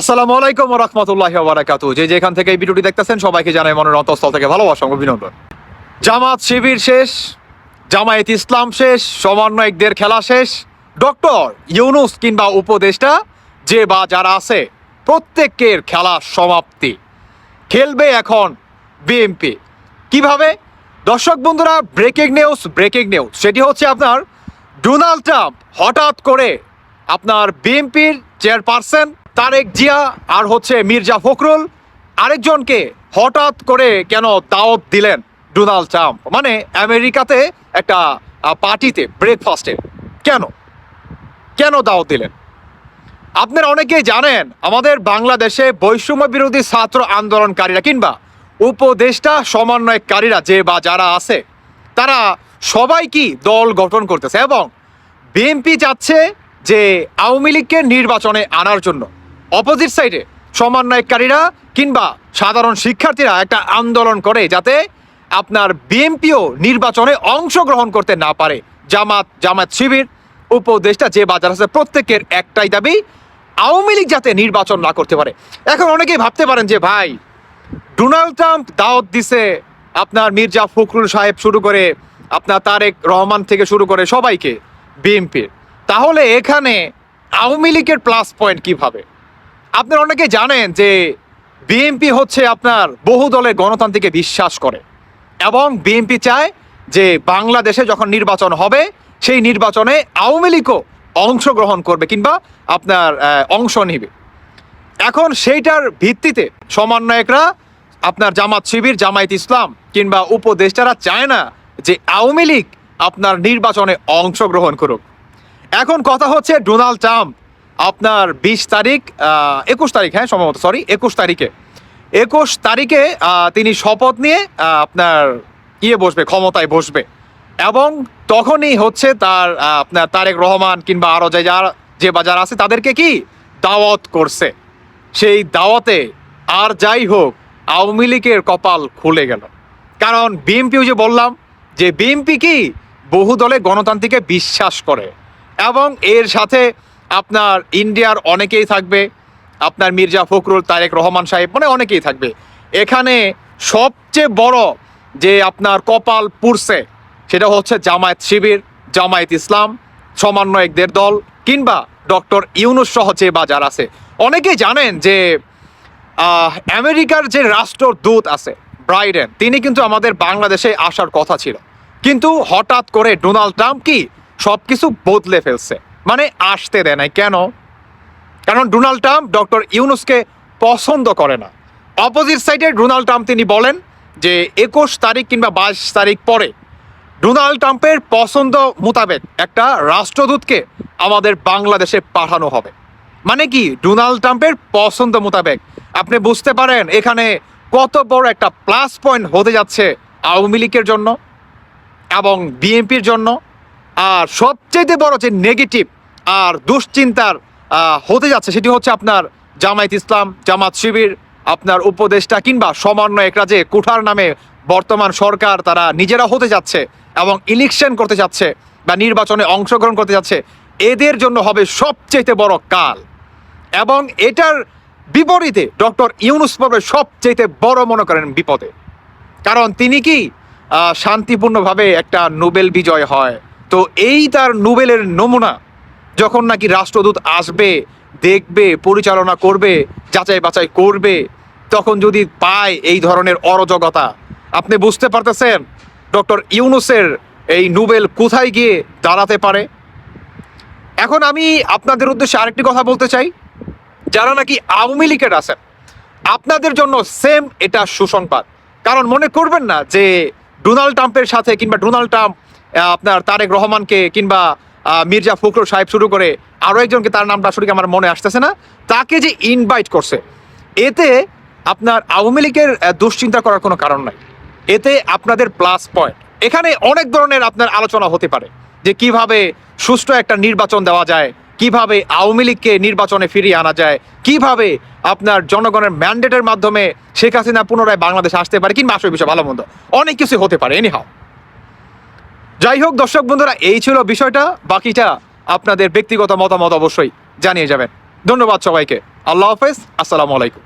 আসসালামু আলাইকুম রহমতুল্লাহ বারাকাতু যে যেখান থেকে এই ভিডিওটি দেখতেছেন, সবাইকে জানাই মনের অন্তঃস্থল থেকে ভালোবাসা অভিনন্দন। জামাত শিবির শেষ, জামায়াত ইসলাম শেষ, সমন্বয়কদের খেলা শেষ। ডক্টর ইউনুস কিংবা উপদেষ্টা যে বা যারা আছে, প্রত্যেকের খেলা সমাপ্তি। খেলবে এখন বিএমপি কীভাবে? দর্শক বন্ধুরা, ব্রেকিং নিউজ ব্রেকিং নিউজ। সেটি হচ্ছে আপনার ডোনাল্ড ট্রাম্প হঠাৎ করে আপনার বিএনপির চেয়ারপারসন তারেক জিয়া আর হচ্ছে মির্জা ফখরুল আরেকজনকে হঠাৎ করে কেন দাওয়াত দিলেন ডোনাল্ড ট্রাম্প? মানে আমেরিকাতে একটা পার্টিতে ব্রেকফাস্টে কেন? কেন দাওয়াত দিলেন? আপনারা অনেকেই জানেন, আমাদের বাংলাদেশে বৈষম্য বিরোধী ছাত্র আন্দোলনকারীরা কিংবা উপদেষ্টা সমন্বয়কারীরা যে বা যারা আছে, তারা সবাই কি দল গঠন করতেছে এবং বিএনপি যাচ্ছে যে আওয়ামী লীগকে নির্বাচনে আনার জন্য। অপোজিট সাইডে সমন্বয়কারীরা কিংবা সাধারণ শিক্ষার্থীরা একটা আন্দোলন করে যাতে আপনার বিএমপিও নির্বাচনে অংশগ্রহণ করতে না পারে। জামাত জামাত শিবির, উপদেষ্টা যে বাজার আছে, প্রত্যেকের একটাই দাবি, আওয়ামী লীগ যাতে নির্বাচন না করতে পারে। এখন অনেকেই ভাবতে পারেন যে, ভাই, ডোনাল্ড ট্রাম্প দাওয়াত দিছে, আপনার মির্জা ফখরুল সাহেব শুরু করে, আপনার তারেক রহমান থেকে শুরু করে সবাইকে বিএনপির তাহলে এখানে আওয়ামী লীগের প্লাস পয়েন্ট কীভাবে? আপনারা অনেকে জানেন যে বিএনপি হচ্ছে আপনার বহু দলের গণতান্ত্রিকে বিশ্বাস করে এবং বিএনপি চায় যে বাংলাদেশে যখন নির্বাচন হবে, সেই নির্বাচনে আওয়ামী লীগও অংশগ্রহণ করবে কিংবা আপনার অংশ নিবে। এখন সেইটার ভিত্তিতে সমন্বয়করা আপনার জামাত শিবির, জামায়াত ইসলাম কিংবা উপদেষ্টারা চায় না যে আওয়ামী লীগ আপনার নির্বাচনে অংশগ্রহণ করুক। এখন কথা হচ্ছে ডোনাল্ড ট্রাম্প আপনার বিশ তারিখ একুশ তারিখ হ্যাঁ সম্ভবত সরি একুশ তারিখে। একুশ তারিখে তিনি শপথ নিয়ে আপনার ইয়ে বসবে, ক্ষমতায় বসবে। এবং তখনই হচ্ছে তার আপনার তারেক রহমান কিংবা আরও যে যারা, যে বাজার আছে, তাদেরকে কি? দাওয়াত করছে। সেই দাওয়াতে আর যাই হোক, আওয়ামী লীগের কপাল খুলে গেল। কারণ বিএনপিও যে বললাম যে বিএনপি কি? বহু দলে গণতান্ত্রিকে বিশ্বাস করে। এবং এর সাথে আপনার ইন্ডিয়ার অনেকেই থাকবে, আপনার মির্জা ফখরুল, তারেক রহমান সাহেব মানে অনেকেই থাকবে। এখানে সবচেয়ে বড় যে আপনার কপাল পুড়ছে, সেটা হচ্ছে জামায়াত শিবির, জামায়াত ইসলাম সমন্বয়কদের দল, কিংবা ডক্টর ইউনুস সহ যে বাজার আছে। অনেকেই জানেন যে আমেরিকার যে রাষ্ট্রদূত আছে, ব্রাইডেন, তিনি কিন্তু আমাদের বাংলাদেশে আসার কথা ছিল। কিন্তু হঠাৎ করে ডোনাল্ড ট্রাম্প কি সব কিছু বদলে ফেলছে। মানে আসতে দেয় নাই। কেন? কারণ ডোনাল্ড ট্রাম্প ডক্টর ইউনুসকে পছন্দ করে না। অপোজিট সাইডে ডোনাল্ড ট্রাম্প তিনি বলেন যে, একুশ তারিখ কিংবা বাইশ তারিখ পরে ডোনাল্ড ট্রাম্পের পছন্দ মোতাবেক একটা রাষ্ট্রদূতকে আমাদের বাংলাদেশে পাঠানো হবে। মানে কি? ডোনাল্ড ট্রাম্পের পছন্দ মোতাবেক। আপনি বুঝতে পারেন এখানে কত বড় একটা প্লাস পয়েন্ট হতে যাচ্ছে আওয়ামী লীগের জন্য এবং বিএনপির জন্য। আর সবচেয়ে বড় যে নেগেটিভ আর দুশ্চিন্তার হতে যাচ্ছে সেটি হচ্ছে আপনার জামায়াত ইসলাম, জামাত শিবির, আপনার উপদেষ্টা কিংবা সমন্বয়করা যে কুঠার নামে বর্তমান সরকার তারা নিজেরা হতে যাচ্ছে এবং ইলেকশন করতে যাচ্ছে বা নির্বাচনে অংশগ্রহণ করতে যাচ্ছে, এদের জন্য হবে সবচেয়ে বড় কাল। এবং এটার বিপরীতে ডক্টর ইউনুস পড়বে সবচেয়ে বড় মনে করেন বিপদে। কারণ তিনি কি শান্তিপূর্ণভাবে একটা নোবেল বিজয় হয়। তো এই তার নোবেলের নমুনা যখন নাকি রাষ্ট্রদূত আসবে, দেখবে, পরিচালনা করবে, যাচাই বাছাই করবে, তখন যদি পায় এই ধরনের অরাজকতা, আপনি বুঝতে পারতেছেন? ডক্টর ইউনুসের এই নোবেল কোথায় গিয়ে দাঁড়াতে পারে? এখন আমি আপনাদের উদ্দেশ্যে আরেকটি কথা বলতে চাই। যারা নাকি আওয়ামী লীগের আছেন, আপনাদের জন্য সেম এটা সুসংবাদ। কারণ মনে করবেন না যে ডোনাল্ড ট্রাম্পের সাথে কিংবা ডোনাল্ড ট্রাম্প আপনার তারেক রহমানকে কিংবা মির্জা ফখরুল সাহেব শুরু করে আরও একজনকে তার নামটা আসলে আমার মনে আসতেছে না, তাকে যে ইনভাইট করছে, এতে আপনার আওয়ামী লীগের দুশ্চিন্তা করার কোনো কারণ নাই। এতে আপনাদের প্লাস পয়েন্ট এখানে অনেক ধরনের আপনার আলোচনা হতে পারে, যে কীভাবে সুষ্ঠু একটা নির্বাচন দেওয়া যায়, কীভাবে আওয়ামী লীগকে নির্বাচনে ফিরিয়ে আনা যায়, কীভাবে আপনার জনগণের ম্যান্ডেটের মাধ্যমে শেখ হাসিনা পুনরায় বাংলাদেশে আসতে পারে, কিংবা আসবে বিষয় ভালো মন্দ। অনেক কিছু হতে পারে এনিহাও যাই হোক, দর্শক বন্ধুরা, এই ছিল বিষয়টা। বাকিটা আপনাদের ব্যক্তিগত মতামত অবশ্যই জানিয়ে যাবেন। ধন্যবাদ সবাইকে। আল্লাহ হাফেজ, আসসালামু আলাইকুম।